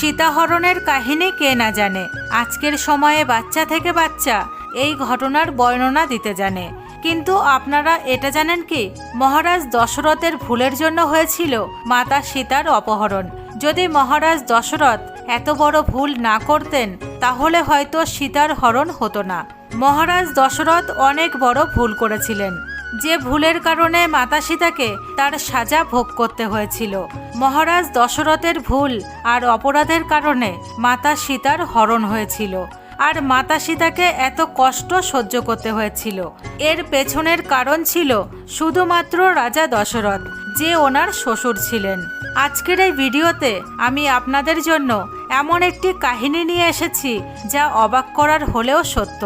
সীতাহরণের কাহিনী কে না জানে? আজকের সময়ে বাচ্চা থেকে বাচ্চা, এই ঘটনার বর্ণনা দিতে জানে। কিন্তু আপনারা এটা জানেন কি? মহারাজ দশরথের ভুলের জন্য হয়েছিল মাতা সীতার অপহরণ। যদি মহারাজ দশরথ এত বড় ভুল না করতেন, তাহলে হয়তো সীতার হরণ হতো না। মহারাজ দশরথ অনেক বড় ভুল করেছিলেন। যে ভুলের কারণে মাতা সীতাকে তার সাজা ভোগ করতে হয়েছিল। মহারাজ দশরথের ভুল আর অপরাধের কারণে মাতা সীতার হরণ হয়েছিল। আর মাতা সীতাকে এত কষ্ট সহ্য করতে হয়েছিল। এর পেছনের কারণ ছিল শুধুমাত্র রাজা দশরথ, যে ওনার শ্বশুর ছিলেন। আজকের এই ভিডিওতে আমি আপনাদের জন্য এমন একটি কাহিনী নিয়ে এসেছি, যা অবাক করার হলেও সত্য।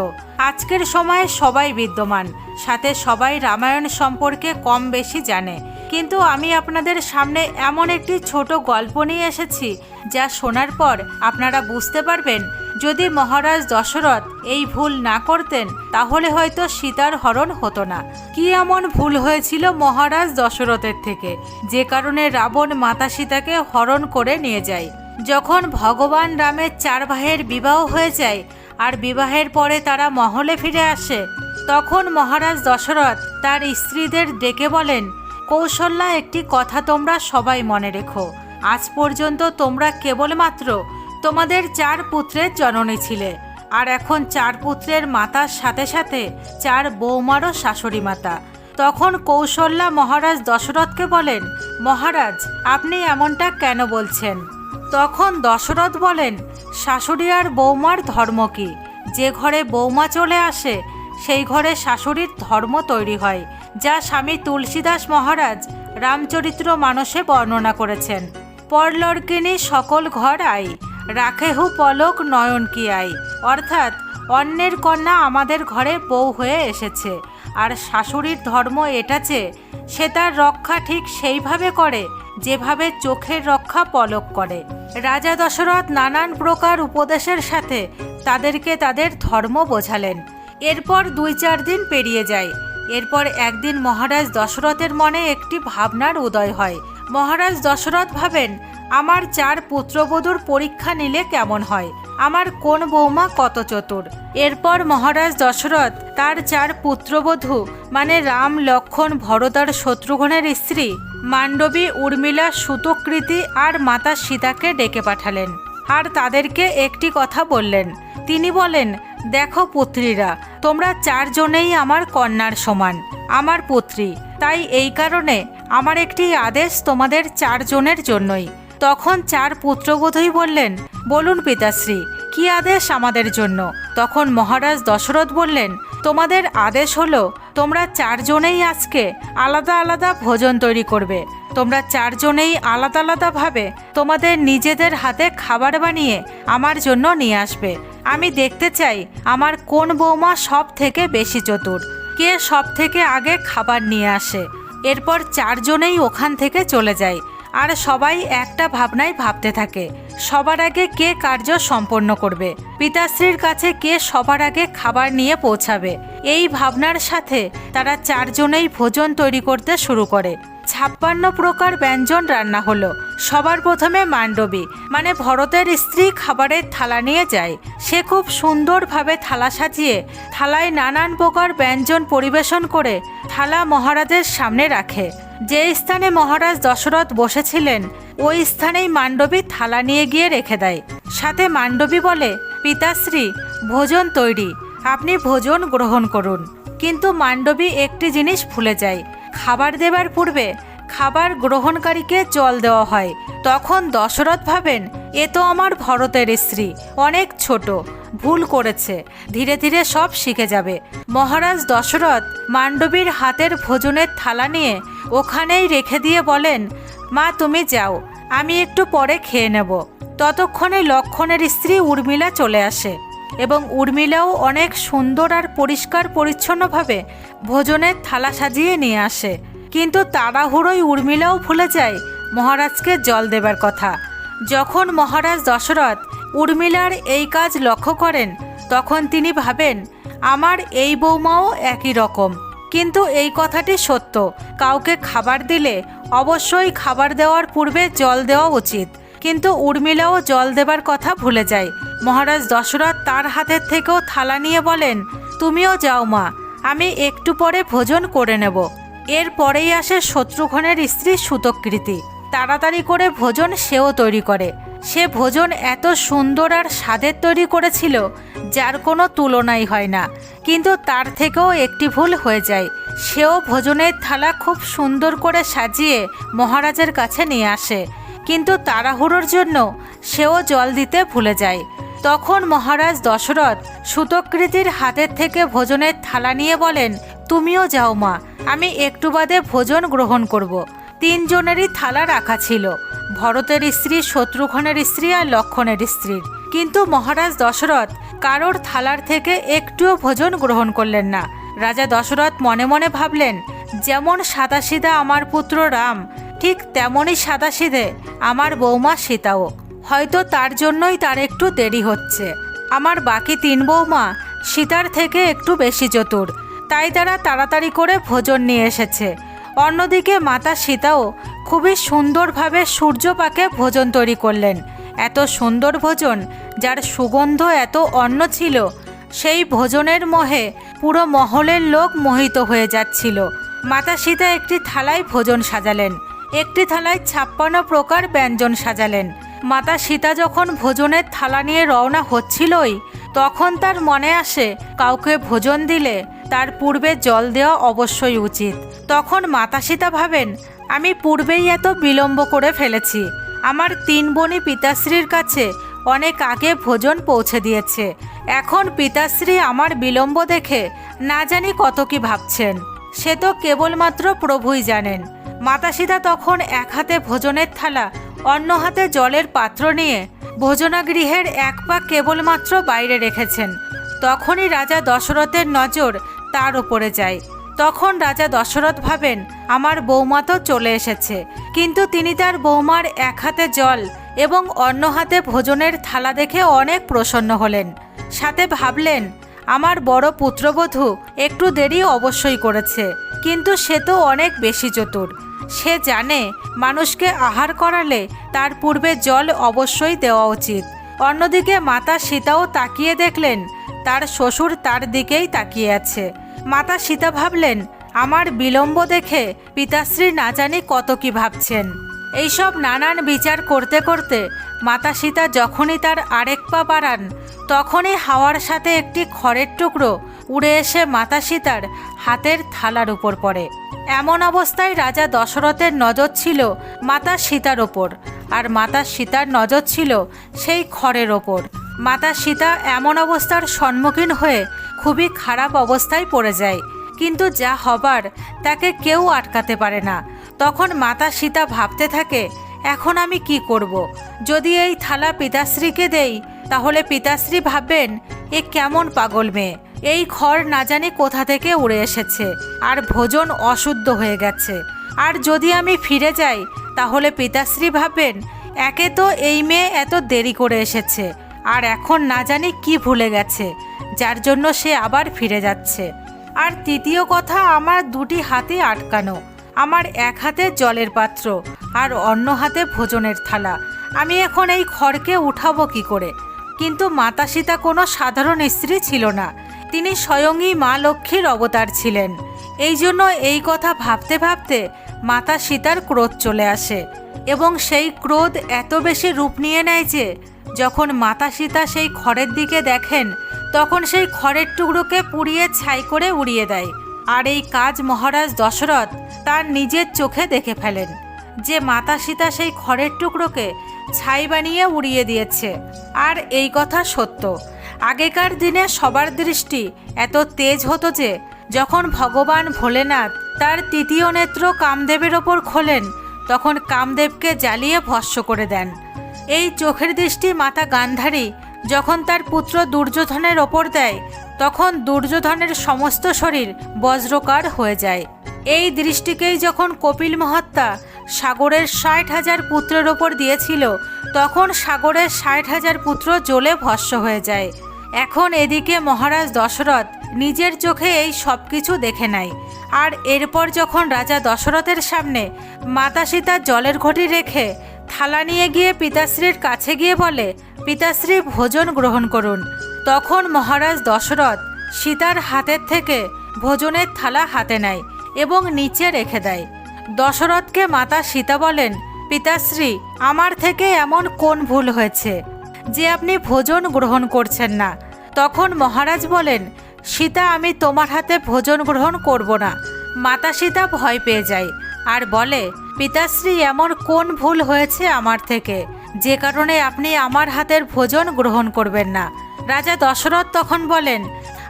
আজকের সময়ে সবাই বিদ্যমান, সাথে সবাই রামায়ণ সম্পর্কে কম বেশি জানে। কিন্তু আমি আপনাদের সামনে এমন একটি ছোট গল্প নিয়ে এসেছি, যা শোনার পর আপনারা বুঝতে পারবেন যদি মহারাজ দশরথ এই ভুল না করতেন, তাহলে হয়তো সীতার হরণ হতো না। কি এমন ভুল হয়েছিল মহারাজ দশরথের থেকে? যে কারণে রাবণ মাতা সীতাকে হরণ করে নিয়ে যায়। যখন ভগবান রামের চার ভাইয়ের বিবাহ হয়ে যায়, আর বিবাহের পরে তারা মহলে ফিরে আসে, তখন মহারাজ দশরথ তার স্ত্রীদের ডেকে বলেন, কৌশল্যা, একটি কথা তোমরা সবাই মনে রেখো। আজ পর্যন্ত তোমরা কেবলমাত্র তোমাদের চার পুত্রের জননী ছিলে, আর এখন চার পুত্রের মাতার সাথে সাথে চার বৌমারও শাশুড়ি মাতা। তখন কৌশল্যা মহারাজ দশরথকে বলেন, মহারাজ, আপনি এমনটা কেন বলছেন? তখন দশরথ বলেন, শাশুড়ি আর বৌমার ধর্ম কি? যে ঘরে বৌমা চলে আসে, সেই ঘরে শাশুড়ির ধর্ম তৈরি হয়, যা স্বামী তুলসীদাস মহারাজ রামচরিত্র মানসে বর্ণনা করেছেন। পরলর্কিনী সকল ঘর আই। রাখেহু পলক নয়ন কি আই? অর্থাৎ, অন্যের কন্যা আমাদের ঘরে বউ হয়ে এসেছে, আর শাশুড়ির ধর্ম এটা যে, সে তার রক্ষা ঠিক সেইভাবে করে, যেভাবে চোখের রক্ষা পলক করে। রাজা দশরথ নানান প্রকার উপদেশের সাথে তাদেরকে তাদের ধর্ম বোঝালেন। এরপর দুই চার দিন পেরিয়ে যায়। এরপর একদিন মহারাজ দশরথের মনে একটি ভাবনার উদয় হয়। মহারাজ দশরথ ভাবেন আমার চার পুত্রবধূর পরীক্ষা নিলে কেমন হয়? আমার কোন বৌমা কত চতুর? এরপর মহারাজ দশরথ তার চার পুত্রবধূ মানে রাম, লক্ষণ ভরতার শত্রুঘ্নের স্ত্রী মান্ডবী উর্মিলা, সুতকৃতি আর মাতা সীতাকে ডেকে পাঠালেন। আর তাদেরকে একটি কথা বললেন। তিনি বলেন, দেখো পুত্রীরা, তোমরা চারজনেই আমার কন্যার সমান, আমার পুত্রী। তাই এই কারণে আমার একটি আদেশ তোমাদের চারজনের জন্যই। তখন চার পুত্রবধূই বললেন, বলুন পিতাশ্রী, কি আদেশ আমাদের জন্য? তখন মহারাজ দশরথ বললেন, তোমাদের আদেশ হলো, তোমরা চারজনেই আজকে আলাদা আলাদা ভোজন তৈরি করবে। তোমরা চারজনেই আলাদা আলাদাভাবে তোমাদের নিজেদের হাতে খাবার বানিয়ে আমার জন্য নিয়ে আসবে। আমি দেখতে চাই আমার কোন বৌমা সব থেকে বেশি চতুর। কে সব থেকে আগে খাবার নিয়ে আসে? এরপর চারজনেই ওখান থেকে চলে যায়। আর সবাই একটা ভাবনায় ভাবতে থাকে, সবার আগে কে কার্য সম্পন্ন করবে? পিতাশ্রীর কাছে কে সবার আগে খাবার নিয়ে পৌঁছাবে? এই ভাবনার সাথে তারা চারজনেই ভোজন তৈরি করতে শুরু করে। ছাপ্পান্ন প্রকার ব্যঞ্জন রান্না হলো। সবার প্রথমে মান্ডবী মানে ভরতের স্ত্রী খাবারের থালা নিয়ে যায়। সে খুব সুন্দরভাবে থালা সাজিয়ে, থালায় নানান প্রকার ব্যঞ্জন পরিবেশন করে থালা মহারাজের সামনে রাখে। যে স্থানে মহারাজ দশরথ বসেছিলেন, ওই স্থানেই মান্ডবী থালা নিয়ে গিয়ে রেখে দেয়। সাথে মান্ডবী বলে, পিতাশ্রী, ভোজন তৈরি, আপনি ভোজন গ্রহণ করুন। কিন্তু মান্ডবী একটি জিনিস ভুলে যায়। খাবার দেবার পূর্বে খাবার গ্রহণকারীকে জল দেওয়া হয়। তখন দশরথ ভাবেন, এ তো আমার ভরতের স্ত্রী, অনেক ছোট, ভুল করেছে, ধীরে ধীরে সব শিখে যাবে। মহারাজ দশরথ মান্ডবীর হাতের ভোজনের থালা নিয়ে ওখানেই রেখে দিয়ে বলেন, মা, তুমি যাও, আমি একটু পরে খেয়ে নেব। ততক্ষণে লক্ষণের স্ত্রী উর্মিলা চলে আসে এবং উর্মিলাও অনেক সুন্দর আর পরিষ্কার পরিচ্ছন্নভাবে ভোজনের থালা সাজিয়ে নিয়ে আসে। কিন্তু তাড়াহুড়োই উর্মিলাও ভুলে যায় মহারাজকে জল দেবার কথা। যখন মহারাজ দশরথ উর্মিলার এই কাজ লক্ষ্য করেন, তখন তিনি ভাবেন, আমার এই বৌমাও একই রকম। কিন্তু এই কথাটি সত্য। কাউকে খাবার দিলে অবশ্যই খাবার দেওয়ার পূর্বে জল দেওয়া উচিত কিন্তু উর্মিলাও জল দেবার কথা ভুলে যায়। মহারাজ দশরথ তার হাতের থেকেও থালা নিয়ে বলেন, তুমিও যাও মা, আমি একটু পরে ভোজন করে নেব। এর পরেই আসে শত্রুঘ্নের স্ত্রী সুতকৃতি। তাড়াতাড়ি করে ভোজন সেও তৈরি করে। সে ভোজন এত সুন্দর আর স্বাদের তৈরি করেছিল, যার কোনো তুলনাই হয় না। কিন্তু তার থেকেও একটি ভুল হয়ে যায়। সেও ভোজনের থালা খুব সুন্দর করে সাজিয়ে মহারাজের কাছে নিয়ে আসে। কিন্তু তাড়াহুড়োর জন্য সেও জল দিতে ভুলে যায়। তখন মহারাজ দশরথ সুতকৃতির হাতের থেকে ভোজনের থালা নিয়ে বলেন তুমিও যাও, মা। আমি একটু বাদে ভোজন গ্রহণ করব। তিনজনেরই থালা রাখা ছিল। ভরতের স্ত্রী, শত্রুঘ্নের স্ত্রী আর লক্ষণের স্ত্রীর। কিন্তু মহারাজ দশরথ কারোর থালার থেকে একটুও ভোজন গ্রহণ করলেন না। রাজা দশরথ মনে মনে ভাবলেন, যেমন সাদাসিধা আমার পুত্র রাম, ঠিক তেমনই সাদাসিধে আমার বৌমা সীতাও। হয়তো তার জন্যই তার একটু দেরি হচ্ছে। আমার বাকি তিন বৌমা সীতার থেকে একটু বেশি চতুর। তাই তারা তাড়াতাড়ি করে ভোজন নিয়ে এসেছে। অন্যদিকে মাতা সীতাও খুবই সুন্দরভাবে সূর্যপাকে ভোজন তৈরি করলেন। এত সুন্দর ভোজন, যার সুগন্ধ এত অন্ন ছিল, সেই ভোজনের মোহে পুরো মহলের লোক মোহিত হয়ে যাচ্ছিল। মাতা সীতা একটি থালায় ভোজন সাজালেন। একটি থালায় ছাপ্পান্ন প্রকার ব্যঞ্জন সাজালেন। মাতা সীতা যখন ভোজনের থালা নিয়ে রওনা হচ্ছিলই, তখন তার মনে আসে, কাউকে ভোজন দিলে তার পূর্বে জল দেওয়া অবশ্যই উচিত। তখন মাতা সীতা ভাবেন, আমি পূর্বেই এত বিলম্ব করে ফেলেছি। আমার তিন বোনই পিতাশ্রীর কাছে অনেক আগে ভোজন পৌঁছে দিয়েছে। এখন পিতাশ্রী আমার বিলম্ব দেখে না জানি কত কি ভাবছেন। সে তো কেবলমাত্র প্রভুই জানেন। মাতা সীতা তখন এক হাতে ভোজনের থালা, অন্য হাতে জলের পাত্র নিয়ে ভোজনাগৃহের এক পা কেবলমাত্র বাইরে রেখেছেন। তখনই রাজা দশরথের নজর তার ওপরে যায়। তখন রাজা দশরথ ভাবেন, আমার বৌমা তো চলে এসেছে। কিন্তু তিনি তার বৌমার এক হাতে জল এবং অন্য হাতে ভোজনের থালা দেখে অনেক প্রসন্ন হলেন। সাথে ভাবলেন, আমার বড় পুত্রবধূ একটু দেরি অবশ্যই করেছে, কিন্তু সে তো অনেক বেশি চতুর। সে জানে মানুষকে আহার করালে তার পূর্বে জল অবশ্যই দেওয়া উচিত। অন্যদিকে মাতা সীতাও তাকিয়ে দেখলেন, তার শ্বশুর তার দিকেই তাকিয়ে আছে। মাতা সীতা ভাবলেন, আমার বিলম্ব দেখে পিতাশ্রী না জানি কত কি ভাবছেন। এইসব নানান বিচার করতে করতে মাতা সীতা যখনই তার আরেক পা বাড়ান, তখনই হাওয়ার সাথে একটি খড়ের টুকরো উড়ে এসে মাতা সীতার হাতের থালার উপর পড়ে। এমন অবস্থায় রাজা দশরথের নজর ছিল মাতা সীতার ওপর, আর মাতা সীতার নজর ছিল সেই খড়ের ওপর। মাতা সীতা এমন অবস্থার সম্মুখীন হয়ে খুবই খারাপ অবস্থায় পড়ে যায়। কিন্তু যা হবার, তাকে কেউ আটকাতে পারে না। তখন মাতা সীতা ভাবতে থাকে, এখন আমি কি করব। যদি এই থালা পিতাশ্রীকে দেই, তাহলে পিতাশ্রী ভাববেন, এ কেমন পাগল মেয়ে। এই খড় না জানি কোথা থেকে উড়ে এসেছে, আর ভোজন অশুদ্ধ হয়ে গেছে। আর যদি আমি ফিরে যাই, তাহলে পিতাশ্রী ভাববেন, একে তো এই মেয়ে এত দেরি করে এসেছে, আর এখন না জানি কি ভুলে গেছে। যার জন্য সে আবার ফিরে যাচ্ছে। আর তৃতীয় কথা, আমার দুটি হাতে আটকানো। আমার এক হাতে জলের পাত্র আর অন্য হাতে ভোজনের থালা। আমি এখন এই খড়কে উঠাবো কি করে? কিন্তু মাতা সীতা কোনো সাধারণ স্ত্রী ছিল না। তিনি স্বয়ংই মা লক্ষ্মীর অবতার ছিলেন। এই জন্য এই কথা ভাবতে ভাবতে মাতা সীতার ক্রোধ চলে আসে এবং সেই ক্রোধ এত বেশি রূপ নিয়ে নেয় যে, যখন মাতা সীতা সেই খড়ের দিকে দেখেন তখন সেই খড়ের টুকরোকে পুড়িয়ে ছাই করে উড়িয়ে দেয়। আর এই কাজ মহারাজ দশরথ তার নিজের চোখে দেখে ফেলেন, যে মাতা সীতা সেই খড়ের টুকরোকে ছাই বানিয়ে উড়িয়ে দিয়েছে। আর এই কথা সত্য। আগেকার দিনে সবার দৃষ্টি এত তেজ হতো যে, যখন ভগবান ভোলেনাথ তার তৃতীয় নেত্র কামদেবের ওপর খোলেন, তখন কামদেবকে জ্বালিয়ে ভস্য করে দেন। এই চোখের দৃষ্টি মাতা গান্ধারী যখন তার পুত্র দুর্যোধনের ওপর দেয়, তখন দুর্যোধনের সমস্ত শরীর বজ্রকার হয়ে যায়। এই দৃষ্টিকেই যখন কপিল মহাত্মা সাগরের ষাট হাজার পুত্রের ওপর দিয়েছিল, তখন সাগরের ষাট হাজার পুত্র জ্বলে ভস্য হয়ে যায়। এখন এদিকে মহারাজ দশরথ নিজের চোখে এই সব কিছু দেখে নেয়। আর এরপর যখন রাজা দশরথের সামনে মাতা সীতা জলের ঘটি রেখে থালা নিয়ে গিয়ে পিতাশ্রীর কাছে গিয়ে বলে, পিতাশ্রী, ভোজন গ্রহণ করুন। তখন মহারাজ দশরথ সীতার হাতের থেকে ভোজনের থালা হাতে নেয় এবং নিচে রেখে দেয়। দশরথকে মাতা সীতা বলেন, পিতাশ্রী, আমার থেকে এমন কোন ভুল হয়েছে যে আপনি ভোজন গ্রহণ করছেন না? তখন মহারাজ বলেন, সীতা, আমি তোমার হাতে ভোজন গ্রহণ করব না। মাতা সীতা ভয় পেয়ে যায় আর বলে পিতাশ্রী, এমন কোন ভুল হয়েছে আমার থেকে? যে কারণে আপনি আমার হাতের ভোজন গ্রহণ করবেন না। রাজা দশরথ তখন বলেন,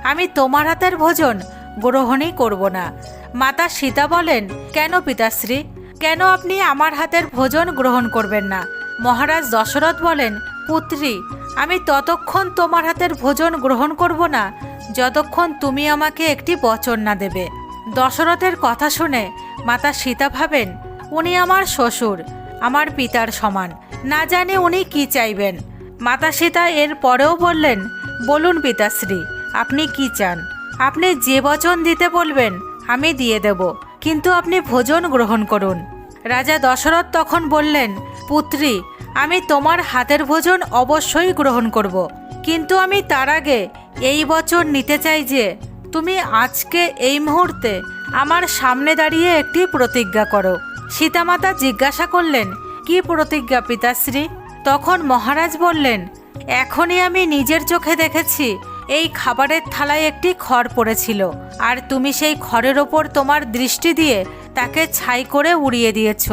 আমি তোমার হাতের ভোজন গ্রহণই করব না। মাতা সীতা বলেন, কেন পিতাশ্রী? কেন আপনি আমার হাতের ভোজন গ্রহণ করবেন না? মহারাজ দশরথ বলেন, পুত্রী, আমি ততক্ষণ তোমার হাতের ভোজন গ্রহণ করব না, যতক্ষণ তুমি আমাকে একটি বচন না দেবে। দশরথের কথা শুনে মাতা সীতা ভাবেন উনি আমার শ্বশুর, আমার পিতার সমান। না জানে উনি কি চাইবেন। মাতা সীতা এর পরেও বললেন, বলুন পিতাশ্রী, আপনি কি চান? আপনি যে বচন দিতে বলবেন, আমি দিয়ে দেব। কিন্তু আপনি ভোজন গ্রহণ করুন। রাজা দশরথ তখন বললেন, পুত্রী, আমি তোমার হাতের ভোজন অবশ্যই গ্রহণ করব। কিন্তু আমি তার আগে এই বচন নিতে চাই যে, তুমি আজকে এই মুহূর্তে আমার সামনে দাঁড়িয়ে একটি প্রতিজ্ঞা করো। সীতামাতা জিজ্ঞাসা করলেন, কি প্রতিজ্ঞা পিতাশ্রী? তখন মহারাজ বললেন, এখনই আমি নিজের চোখে দেখেছি, এই খাবারের থালায় একটি খড় পড়েছিল, আর তুমি সেই খড়ের ওপর তোমার দৃষ্টি দিয়ে তাকে ছাই করে উড়িয়ে দিয়েছ।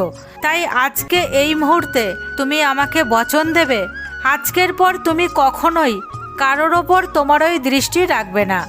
তাই আজকে এই মুহূর্তে তুমি আমাকে বচন দেবে। আজকের পর তুমি কখনোই কারোর ওপর তোমার ওই দৃষ্টি রাখবে না।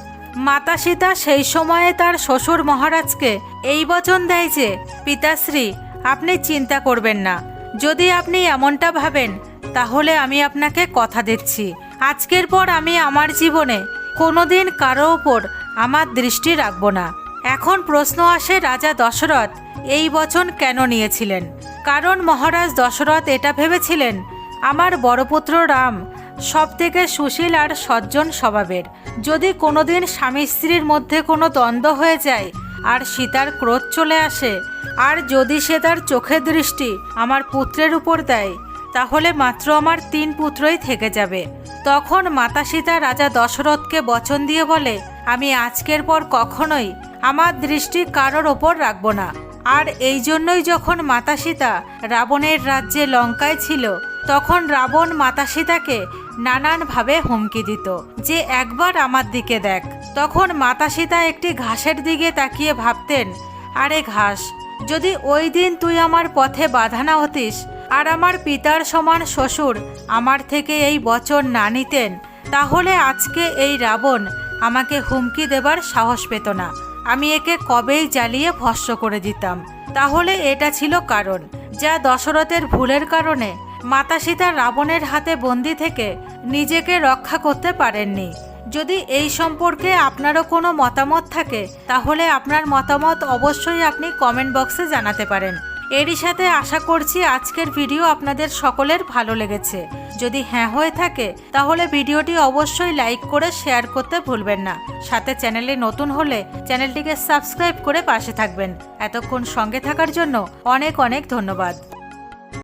মাতা সীতা সেই সময়ে তার শ্বশুর মহারাজকে এই বচন দেয় যে, পিতাশ্রী আপনি চিন্তা করবেন না। যদি আপনি এমনটা ভাবেন, তাহলে আমি আপনাকে কথা দিচ্ছি। আজকের পর আমি আমার জীবনে কোনোদিন কারও ওপর আমার দৃষ্টি রাখব না। এখন প্রশ্ন আসে, রাজা দশরথ এই বচন কেন নিয়েছিলেন? কারণ মহারাজ দশরথ এটা ভেবেছিলেন, আমার বড়পুত্র রাম সব থেকে সুশীল আর সজ্জন স্বভাবের। যদি কোনোদিন স্বামী স্ত্রীর মধ্যে কোনো দ্বন্দ্ব হয়ে যায় আর সীতার ক্রোধ চলে আসে। আর যদি সে তার চোখের দৃষ্টি আমার পুত্রের উপর দেয়, তাহলে মাত্র আমার তিন পুত্রই থেকে যাবে। তখন মাতা সীতা রাজা দশরথকে বচন দিয়ে বলে, আমি আজকের পর কখনোই আমার দৃষ্টি কারোর ওপর রাখব না। আর এই জন্যই যখন মাতা সীতা রাবণের রাজ্যে লঙ্কায় ছিল, তখন রাবণ মাতা সীতাকে নানানভাবে হুমকি দিত যে একবার আমার দিকে দেখ। তখন মাতা সীতা একটি ঘাসের দিকে তাকিয়ে ভাবতেন, আরে ঘাস, যদি ওই দিন তুই আমার পথে বাধা না হতিস আর আমার পিতার সমান শ্বশুর আমার থেকে এই বচন না নিতেন, তাহলে আজকে এই রাবণ আমাকে হুমকি দেবার সাহস পেত না। আমি একে কবেই জ্বালিয়ে ভস্য করে দিতাম। তাহলে এটা ছিল কারণ, যা দশরথের ভুলের কারণে। মাতা সীতা রাবণের হাতে বন্দি থেকে নিজেকে রক্ষা করতে পারেননি। যদি এই সম্পর্কে আপনারও কোনো মতামত থাকে, তাহলে আপনার মতামত অবশ্যই আপনি কমেন্ট বক্সে জানাতে পারেন। এরই সাথে আশা করছি আজকের ভিডিও আপনাদের সকলের ভালো লেগেছে। যদি হ্যাঁ হয়ে থাকে, তাহলে ভিডিওটি অবশ্যই লাইক করে শেয়ার করতে ভুলবেন না। সাথে চ্যানেলে নতুন হলে চ্যানেলটিকে সাবস্ক্রাইব করে পাশে থাকবেন। এতক্ষণ সঙ্গে থাকার জন্য অনেক অনেক ধন্যবাদ।